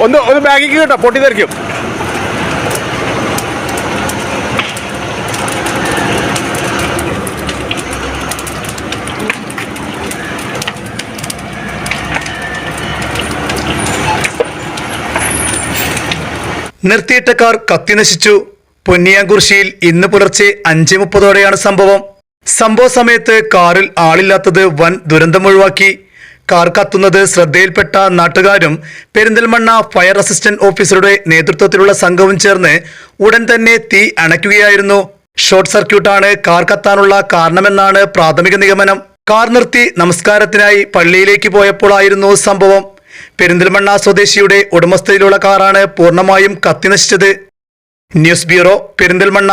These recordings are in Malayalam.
ഒന്ന് ഒന്ന് ബാഗിക്ക് കേട്ടോ പൊട്ടി തെറിക്കും നിർത്തിയിട്ട കാർ കത്തിനശിച്ചു പൊന്നിയാങ്കുർശിയിൽ ഇന്ന് പുലർച്ചെ അഞ്ച് മുപ്പതോടെയാണ് സംഭവം. സംഭവ സമയത്ത് കാറിൽ ആളില്ലാത്തത് വൻ ദുരന്തമൊഴിവാക്കി കാർ കത്തുന്നത് ശ്രദ്ധയിൽപ്പെട്ട നാട്ടുകാരും പെരിന്തൽമണ്ണ ഫയർ അസിസ്റ്റന്റ് ഓഫീസറുടെ നേതൃത്വത്തിലുള്ള സംഘവും ചേർന്ന് ഉടൻ തന്നെ തീ അണയ്ക്കുകയായിരുന്നു. ഷോർട്ട് സർക്യൂട്ടാണ് കാർ കത്താനുള്ള കാരണമെന്നാണ് പ്രാഥമിക നിഗമനം. കാർ നിർത്തി നമസ്കാരത്തിനായി പള്ളിയിലേക്ക് പോയപ്പോഴായിരുന്നു സംഭവം. പെരിന്തൽമണ്ണ സ്വദേശിയുടെ ഉടമസ്ഥയിലുള്ള കാറാണ് പൂർണമായും കത്തിനശിച്ചത്. News bureau Perinthalmanna.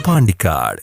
പാണ്ടിക്കാട്